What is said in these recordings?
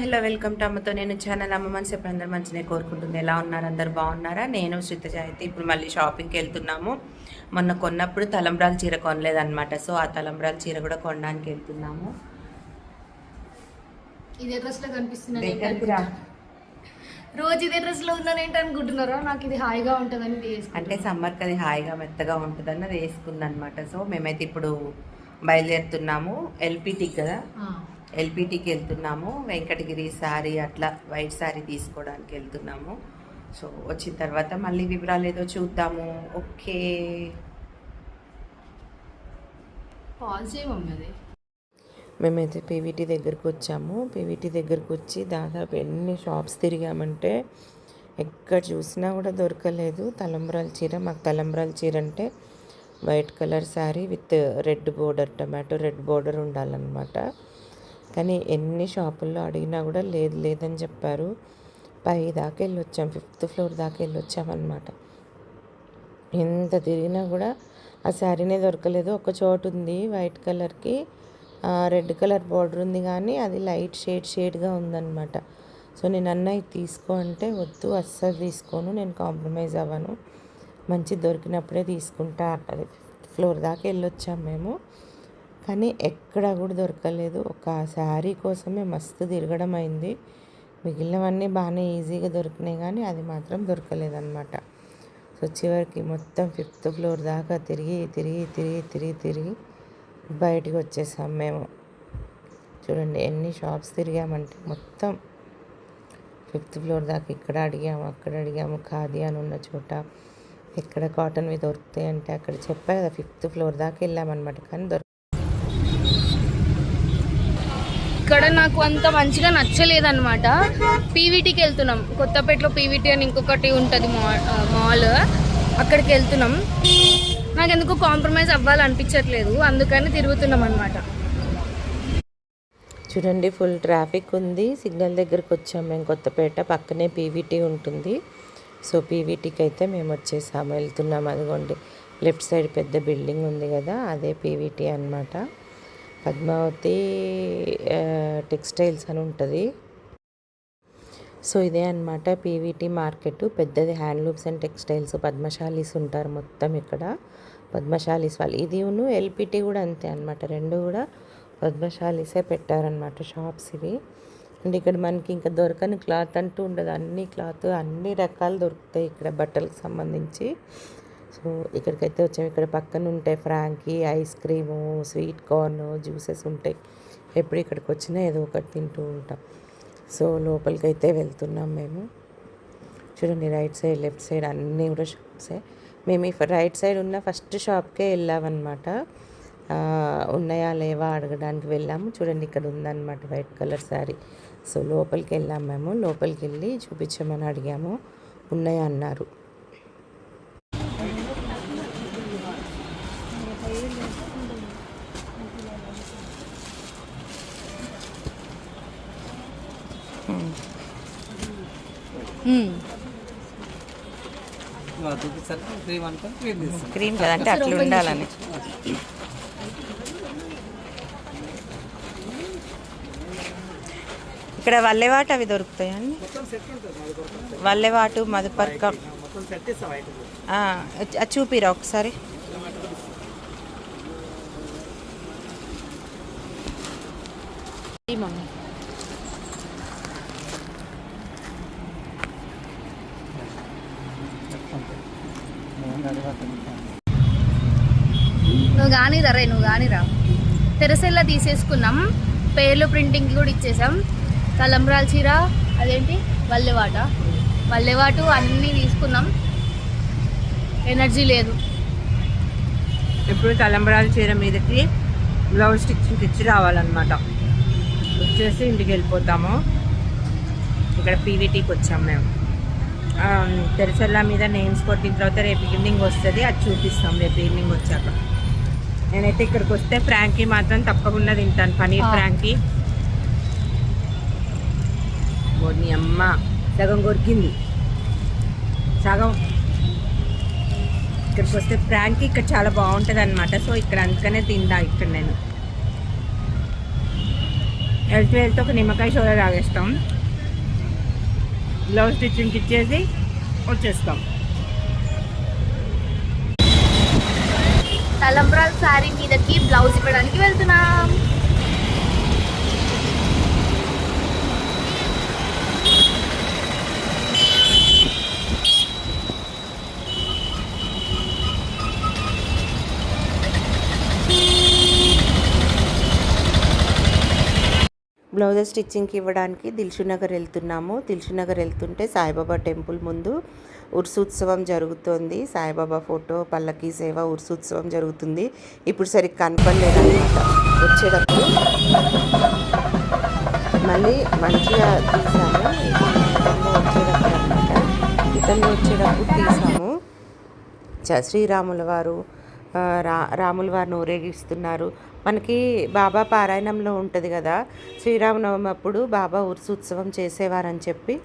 Hello welcome to అమ్మతో నేను channel. అమ్మ మనసు ఎప్పుడు అందరు మంచిగా కోరుకుంటుంది. ఎలా ఉన్నారు? అందరు బాగున్నారా? నేను శ్రీతజ అయితే ఇప్పుడు మళ్ళీ షాపింగ్కి వెళ్తున్నాము. మొన్న కొన్నప్పుడు తలంబ్రాల చీర కొనలేదన్నమాట. సో ఆ తలంబ్రాల చీర కూడా కొనడానికి వెళ్తున్నాము. ఇదే కనిపిస్తున్నాను. రోజు ఇదే డ్రెస్లో ఉన్నాను ఏంటి అనుకుంటున్నారా నాకు ఇది హాయిగా ఉంటుందని. అంటే సమ్మర్కి అది హాయిగా మెత్తగా ఉంటుందని అది వేసుకుందనమాట సో మేమైతే ఇప్పుడు బయలుదేరుతున్నాము. ఎల్పిటికి కదా? ఆ. ఎల్పిటికి వెళ్తున్నాము వెంకటగిరి శారీ అట్లా వైట్ శారీ తీసుకోవడానికి వెళ్తున్నాము. సో వచ్చిన తర్వాత మళ్ళీ వివరాలు ఏదో చూద్దాము. ఓకే. మేమైతే పీవీటీ దగ్గరకు వచ్చాము. పీవీటీ దగ్గరకు వచ్చి దాదాపు ఎన్ని షాప్స్ తిరిగామంటే ఎక్కడ చూసినా కూడా దొరకలేదు. తలంబ్రాల చీర మాకు తలంబ్రాల చీర అంటే white colour sari with red border tomato red border ఉండాలన్నమాట. కానీ ఎన్ని షాపుల్లో అడిగినా కూడా లేదు లేదని చెప్పారు. పై దాకా వెళ్ళి వచ్చాం ఫిఫ్త్ ఫ్లోర్ దాకా వెళ్ళి వచ్చామన్నమాట ఎంత తిరిగినా కూడా ఆ శారీనే దొరకలేదు. ఒక చోటు ఉంది వైట్ కలర్కి రెడ్ కలర్ బార్డర్ ఉంది కానీ అది లైట్ షేడ్ షేడ్గా ఉందన్నమాట. సో నేను అన్న ఇది తీసుకో అంటే వద్దు అస్సలు తీసుకోను నేను కాంప్రమైజ్ అవ్వను. మంచి దొరికినప్పుడే తీసుకుంటా అన్నది. ఫిఫ్త్ ఫ్లోర్ దాకా వెళ్ళొచ్చాం మేము. కానీ ఎక్కడా కూడా దొరకలేదు. ఒక శారీ కోసమే మస్తు తిరగడం అయింది. మిగిలినవన్నీ బాగానే ఈజీగా దొరికినాయి కానీ అది మాత్రం దొరకలేదన్నమాట. సో చివరికి మొత్తం ఫిఫ్త్ ఫ్లోర్ దాకా తిరిగి తిరిగి తిరిగి తిరిగి తిరిగి బయటికి వచ్చేసాం మేము. చూడండి ఎన్ని షాప్స్ తిరిగామంటే మొత్తం ఫిఫ్త్ ఫ్లోర్ దాకా ఇక్కడ అడిగాము అక్కడ అడిగాము ఖాదీ అని ఉన్న చోట ఎక్కడ కాటన్వి దొరుకుతాయి అంటే అక్కడ చెప్పా కదా ఫిఫ్త్ ఫ్లోర్ దాకా వెళ్ళామన్నమాట. కానీ దొరక ఇక్కడ నాకు అంత మంచిగా నచ్చలేదన్నమాట. పీవీటీకి వెళ్తున్నాం. కొత్తపేటలో పీవీటీ అని ఇంకొకటి ఉంటుంది మాల్ మాల్. అక్కడికి వెళ్తున్నాం. నాకు ఎందుకు కాంప్రమైజ్ అవ్వాలనిపించట్లేదు. అందుకని తిరుగుతున్నాం అనమాట చూడండి ఫుల్ ట్రాఫిక్ ఉంది. సిగ్నల్ దగ్గరకు వచ్చాం మేము కొత్తపేట. పక్కనే పీవీటీ ఉంటుంది. సో పీవీటీకి అయితే మేము వచ్చేసాము. వెళ్తున్నాం. అదిగోండి లెఫ్ట్ సైడ్ పెద్ద బిల్డింగ్ ఉంది కదా అదే పీవీటీ అన్నమాట. పద్మావతి టెక్స్టైల్స్ అని ఉంటుంది. సో ఇదే అన్నమాట పీవీటీ మార్కెట్. పెద్దది హ్యాండ్లూమ్స్ అండ్ టెక్స్టైల్స్ పద్మశాలీస్ ఉంటారు మొత్తం ఇక్కడ. పద్మశాలీస్ వాళ్ళు. ఇదిను ఎల్పిటి కూడా అంతే అనమాట రెండు కూడా పద్మశాలీసే పెట్టారనమాట షాప్స్ ఇవి. అండ్ ఇక్కడ మనకి ఇంకా దొరకని క్లాత్ అంటూ ఉండదు. అన్ని క్లాత్ అన్ని రకాలు దొరుకుతాయి ఇక్కడ బట్టలకు సంబంధించి. సో ఇక్కడికైతే వచ్చాము ఇక్కడ పక్కన ఉంటాయి frankie ice cream sweet corn juices ఉంటాయి. ఎప్పుడు ఇక్కడికి వచ్చినా ఏదో ఒకటి తింటూ ఉంటాం. సో లోపలికి అయితే వెళ్తున్నాం మేము. చూడండి రైట్ సైడ్ లెఫ్ట్ సైడ్ అన్నీ కూడా షాప్సే మేము ఈ రైట్ సైడ్ ఉన్న ఫస్ట్ షాప్కే వెళ్ళామన్నమాట. ఉన్నాయా లేవా అడగడానికి వెళ్ళాము. చూడండి ఇక్కడ ఉందన్నమాట వైట్ కలర్ శారీ. సో లోపలికి వెళ్ళాము మేము. లోపలికి వెళ్ళి చూపించమని అడిగాము. ఉన్నాయా అన్నారు. క్రీమ్ కదంటే అట్లా ఉండాలని. ఇక్కడ వల్లెవాటు అవి దొరుకుతాయండి. వల్లెవాటు మధుపర్క. చూపిరా ఒకసారి. నువ్వు కానీరా రే నువ్వు కానీరా. తెరసెల్లా తీసేసుకున్నాం. పేర్లు ప్రింటింగ్ కూడా ఇచ్చేసాం. తలంబ్రాల చీర అదేంటి? వల్లెవాట. వల్లెవాటు అన్నీ తీసుకున్నాం. ఎనర్జీ లేదు. ఇప్పుడు తలంబ్రాల చీర మీదకి బ్లౌజ్ స్టిచ్చింగ్ ఇచ్చి రావాలన్నమాట. వచ్చేసి ఇంటికి వెళ్ళిపోతాము. ఇక్కడ పీవీటీకి వచ్చాం మేము. ఆ, తెరసల్లా మీద నేమ్స్ కొట్టిన తర్వాత రేపు ఈవినింగ్ వస్తుంది అది చూపిస్తాం. రేపు ఈవినింగ్ వచ్చాక. నేనైతే ఇక్కడికి వస్తే ఫ్రాంకీ మాత్రం తప్పకుండా తింటాను. పనీర్. ఫ్రాంకీ. నీ అమ్మ సగం కొరికింది. సగం. ఇక్కడికి వస్తే ఫ్రాంక్ ఇక్కడ చాలా బాగుంటుంది అనమాట సో ఇక్కడ అందుకనే తిందా ఇక్కడ నేను. వెళ్తూ వెళ్తూ ఒక నిమ్మకాయ సోడా తాగేస్తాం. బ్లౌజ్ స్టిచ్చింగ్కి ఇచ్చేసి వచ్చేస్తాం. తలంబ్రాల్ శారీ మీదకి బ్లౌజ్ ఇవ్వడానికి వెళ్తున్నాం. బ్లౌజ్ స్టిచ్చింగ్కి ఇవ్వడానికి దిల్షునగర్ వెళ్తున్నాము. దిల్షునగర్ వెళ్తుంటే సాయిబాబా టెంపుల్ ముందు ఉత్సవం జరుగుతోంది. సాయిబాబా ఫోటో పల్లకి సేవ ఉత్సవం జరుగుతుంది. ఇప్పుడు సరిగ్గా కనపడలేదన్నమాట. వచ్చేటప్పుడు మళ్ళీ మంచిగా తీసాము. వచ్చేటప్పుడు అనమాట ఇతను వచ్చేటప్పుడు తీసాము. చ- శ్రీరాముల వారు రా రాముల వారిని ఊరేగిస్తున్నారు. మనకి బాబా పారాయణంలో ఉంటుంది కదా శ్రీరామనవమి అప్పుడు బాబా ఉరుసు ఉత్సవం చేసేవారని చెప్పి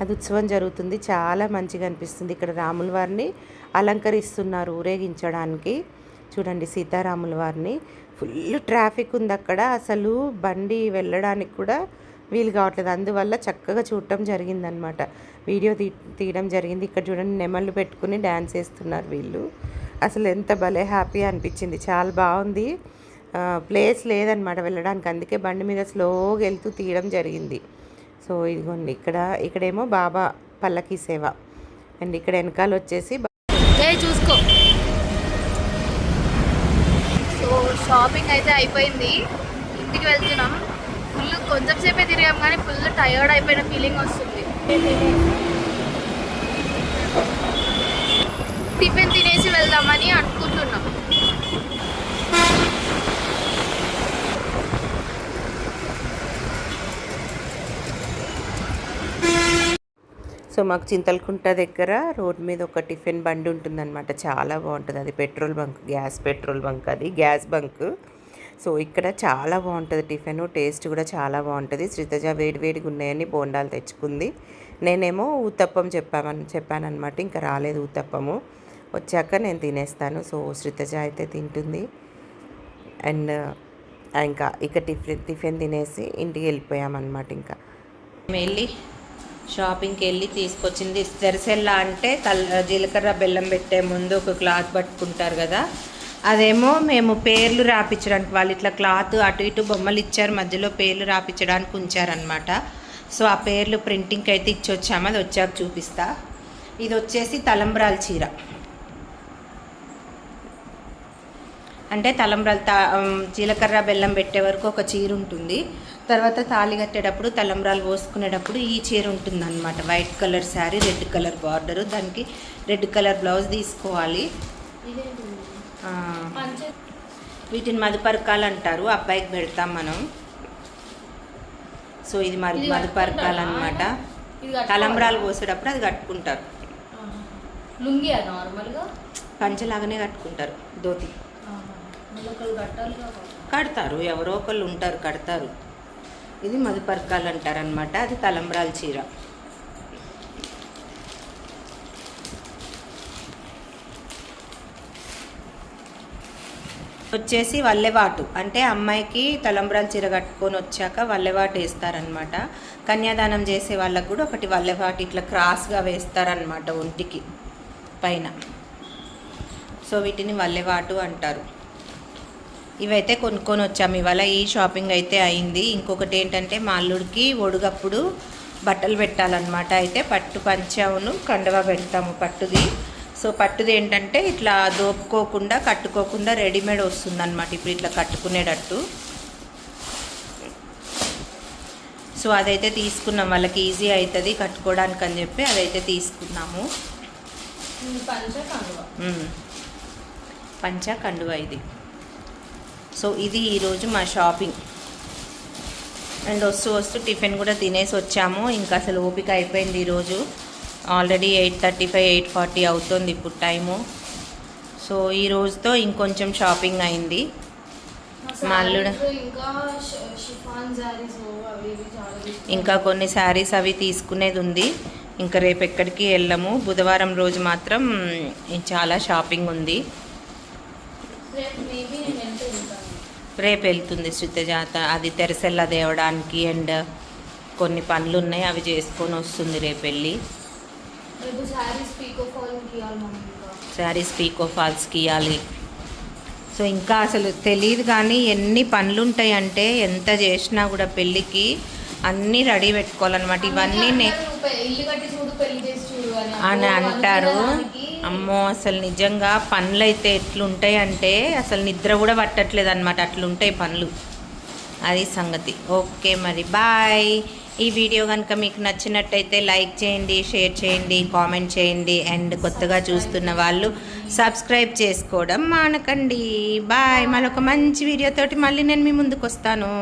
అది ఉత్సవం జరుగుతుంది. చాలా మంచిగా అనిపిస్తుంది. ఇక్కడ రాముల వారిని అలంకరిస్తున్నారు ఊరేగించడానికి. చూడండి సీతారాముల వారిని. ఫుల్ ట్రాఫిక్ ఉంది అక్కడ. అసలు బండి వెళ్ళడానికి కూడా వీలు కావట్లేదు. అందువల్ల చక్కగా చూడటం జరిగిందనమాట. వీడియో తీ తీయడం జరిగింది. ఇక్కడ చూడండి నెమళ్ళు పెట్టుకుని డ్యాన్స్ వేస్తున్నారు వీళ్ళు. అసలు ఎంత భలే హ్యాపీ అనిపించింది. చాలా బాగుంది. ప్లేస్ లేదనమాట వెళ్ళడానికి. అందుకే బండి మీద స్లోగా వెళ్తూ తీయడం జరిగింది. సో ఇదిగోండి ఇక్కడ ఇక్కడేమో బాబా పల్లకి సేవ. అండ్ ఇక్కడ వెనకాల వచ్చేసి చూసుకో. సో షాపింగ్ అయితే అయిపోయింది. ఇంటికి వెళ్తున్నాం. ఫుల్ కొంచెం సేపే తిరిగాం కానీ ఫుల్ టయర్డ్ అయిపోయిన ఫీలింగ్ వస్తుంది. టిఫిన్ తినేసి వెళ్దామని అనుకుంటున్నాం. సో మాకు చింతలకుంట దగ్గర రోడ్ మీద ఒక టిఫిన్ బండి ఉంటుందన్నమాట. చాలా బాగుంటుంది. అది petrol bunk gas petrol bunk అది గ్యాస్ బంక్. సో ఇక్కడ చాలా బాగుంటుంది టిఫిన్. టేస్ట్ కూడా చాలా బాగుంటుంది. శ్రీతజ వేడివేడిగా ఉన్నాయని బోండాలు తెచ్చుకుంది. నేనేమో ఊతప్పం చెప్పామని చెప్పానమాట ఇంకా రాలేదు ఊతప్పము. వచ్చాక నేను తినేస్తాను. సో శ్రీతజ అయితే తింటుంది. అండ్ ఇంకా ఇక టిఫిన్ టిఫిన్ తినేసి ఇంటికి వెళ్ళిపోయామన్నమాట ఇంకా. వెళ్ళి షాపింగ్కి వెళ్ళి తీసుకొచ్చింది. తెరసెల్లా అంటే కల్ జీలకర్ర బెల్లం పెట్టే ముందు ఒక క్లాత్ పట్టుకుంటారు కదా. అదేమో మేము పేర్లు రాపించడానికి వాళ్ళు ఇట్లా క్లాత్ అటు ఇటు బొమ్మలు ఇచ్చారు మధ్యలో పేర్లు రాపించడానికి ఉంచారనమాట సో ఆ పేర్లు ప్రింటింగ్కి అయితే ఇచ్చి వచ్చాము అది వచ్చాక చూపిస్తా. ఇది వచ్చేసి తలంబ్రాల చీర. అంటే తలంబ్రాలు తా జీలకర్ర బెల్లం పెట్టే వరకు ఒక చీర ఉంటుంది. తర్వాత తాళి కట్టేటప్పుడు తలంబ్రాలు పోసుకునేటప్పుడు ఈ చీర ఉంటుంది అనమాట white colour sari red colour border దానికి రెడ్ కలర్ బ్లౌజ్ తీసుకోవాలి. వీటిని మధుపరకాలు అంటారు అబ్బాయికి పెడతాం మనం. సో ఇది మరి మధుపరకాలు అనమాట. తలంబ్రాలు పోసేటప్పుడు అది కట్టుకుంటారు. లుంగి నార్మల్గా? పంచలాగానే కట్టుకుంటారు ధోతి. కడతారు. ఎవరో ఒకళ్ళు ఉంటారు కడతారు. ఇది మధుపర్కాలు అంటారు అనమాట అది తలంబ్రాల చీర. వచ్చేసి వల్లెవాటు. అంటే అమ్మాయికి తలంబ్రాల చీర కట్టుకొని వచ్చాక వల్లెవాటు వేస్తారనమాట కన్యాదానం చేసే వాళ్ళకు కూడా ఒకటి వల్లెవాటు ఇట్లా క్రాస్గా వేస్తారనమాట ఒంటికి పైన. సో వీటిని వల్లెవాటు అంటారు. ఇవైతే కొనుక్కొని వచ్చాము ఇవాళ ఈ షాపింగ్ అయితే అయింది. ఇంకొకటి ఏంటంటే మా అల్లుడికి ఒడుగప్పుడు బట్టలు పెట్టాలన్నమాట. అయితే పట్టు పంచావును కండవ పెడతాము పట్టుది. సో పట్టుది ఏంటంటే ఇట్లా దోపుకోకుండా కట్టుకోకుండా రెడీమేడ్ వస్తుందన్నమాట. ఇప్పుడు ఇట్లా కట్టుకునేటట్టు. సో అదైతే తీసుకున్నాం. వాళ్ళకి ఈజీ అవుతుంది కట్టుకోవడానికి అని చెప్పి అదైతే తీసుకున్నాము. పంచ కండువా. మ్మ్. పంచ కండువ ఇది. సో ఇది ఈరోజు మా షాపింగ్. అండ్ వస్తూ వస్తూ టిఫిన్ కూడా తినేసి వచ్చాము. ఇంకా అసలు ఓపిక అయిపోయింది ఈరోజు. Already eight thirty five eight forty అవుతుంది ఇప్పుడు టైము. సో ఈ రోజుతో ఇంకొంచెం షాపింగ్ అయింది. మా అల్లుడు. ఇంకా కొన్ని శారీస్ అవి తీసుకునేది ఉంది. ఇంకా రేపు ఎక్కడికి వెళ్ళము. బుధవారం రోజు మాత్రం చాలా షాపింగ్ ఉంది. రేపు వెళ్తుంది శృతజాత అది తెరసెల్ల తేవడానికి అండ్ కొన్ని పనులు ఉన్నాయి అవి చేసుకొని వస్తుంది రేపు వెళ్ళి శారీస్ పీకో ఫాల్స్కి ఇవ్వాలి సో ఇంకా అసలు తెలియదు కానీ ఎన్ని పనులు ఉంటాయంటే ఎంత చేసినా కూడా పెళ్ళికి అన్నీ రెడీ పెట్టుకోవాలన్నమాట. ఇవన్నీ అని. అంటారు. అమ్మో అసలు నిజంగా పనులు అయితే ఎట్లుంటాయి అంటే అసలు నిద్ర కూడా పట్టట్లేదు అనమాట అట్లుంటాయి పనులు. అది సంగతి. ఓకే మరి బాయ్. ఈ వీడియో కనుక మీకు నచ్చినట్టయితే లైక్ చేయండి షేర్ చేయండి కామెంట్ చేయండి. అండ్ కొత్తగా చూస్తున్న వాళ్ళు సబ్స్క్రైబ్ చేసుకోవడం మానకండి. బాయ్. మరొక మంచి వీడియోతోటి మళ్ళీ నేను మీ ముందుకు వస్తాను